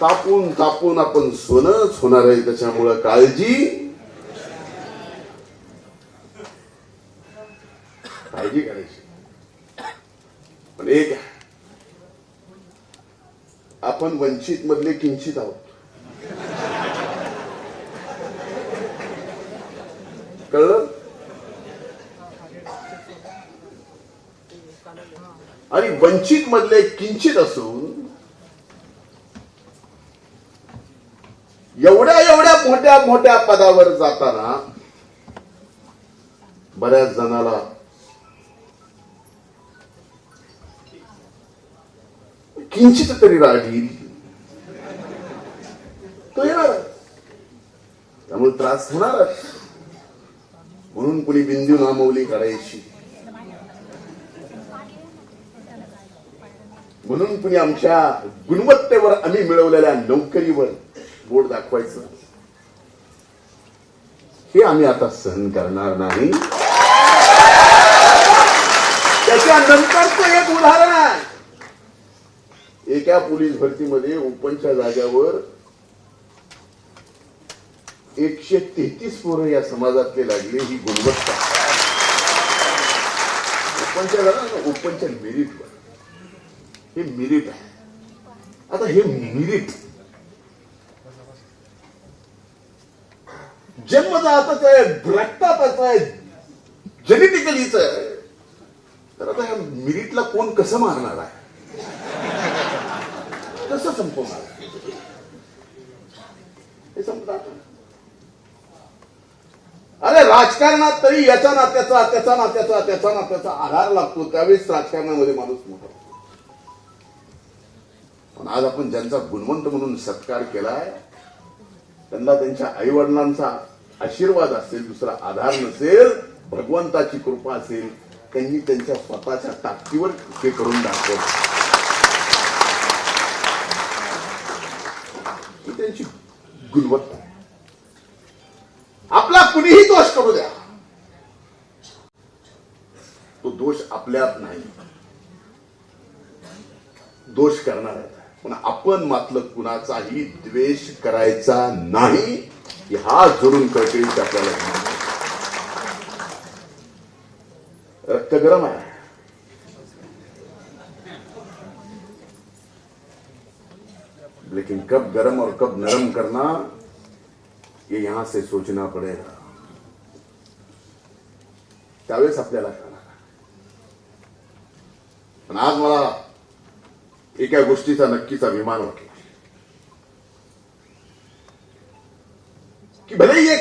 तापून तापून आपण सोनच होणार आहे त्याच्यामुळं काळजी. काळजी करायची. पण एक आपण वंचित मधले किंचित आहोत. कळलं? आणि वंचित मधले किंचित असून एवढ्या एवढ्या मोठ्या मोठ्या पदावर जाताना बऱ्याच जणाला किंचित तरी राहील तो येणार त्यामुळे त्रास होणारच म्हणून कुणी बिंदू नामवली काढायची. म्हणून कुणी आमच्या गुणवत्तेवर आम्ही मिळवलेल्या नोकरीवर बोट दाखवायचं. हे आम्ही आता सहन करणार नाही. त्याच्यानंतरचं एक उदाहरण आहे. एका पोलीस भरतीमध्ये ओपनच्या जाग्यावर एकशे तेहतीस पोरं या समाजातले लागले ही गुणवत्ता. ओपनच्या जागा ओपनच्या मेरिटवर. हे मिरिट आहे. आता हे मिरिट जन्मजातच आहे रक्तातच आहे जेनेटिकलीच आहे. तर आता ह्या मिरिटला कोण कसं मारणार आहे? कसं संपवणार हे संपतात अरे राजकारणात तरी याचा नात्याचा त्याचा नात्याचा त्याचा नात्याचा आधार लागतो. त्यावेळेस राजकारणामध्ये माणूस मोठा पण आज आपण ज्यांचा गुणवंत म्हणून सत्कार केलाय त्यांना त्यांच्या आई वडिलांचा आशीर्वाद असेल दुसरा आधार नसेल भगवंताची कृपा असेल त्यांनी त्यांच्या स्वतःच्या ताकदीवर हे करून दाखवलं. ही त्यांची गुणवत्ता आपला कुणीही दोष करू द्या. तो दोष आपल्यात नाही. दोष करणार आहे. पण आपण मात्र कुणाचाही द्वेष करायचा नाही. की हा जोडून आहे. रक्त गरम आहे लेकिन कब गरम और कब नरम करना, ये यहाँ से सोचना पडेगा। त्यावेळेस आपल्याला पण आज मला एका गोष्टीचा नक्कीच अभिमान वाटला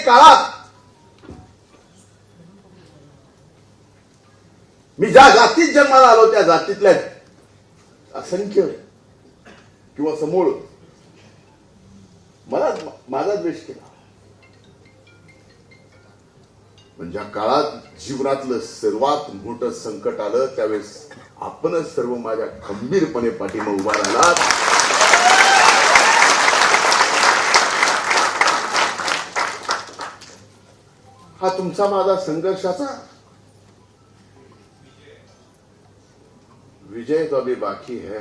काळात मी ज्या जातीत जन्माला आलो त्या जातीतल्या असंख्य किंवा समूळ मला माझा द्वेष केला. पण ज्या काळात जीवनातलं सर्वात मोठं संकट आलं त्यावेळेस आपणच सर्व माझ्या खंबीरपणे पाठीमा उभा राहिलात. हा तुमचा माझा संघर्षाचा विजय तो अभी बाकी है.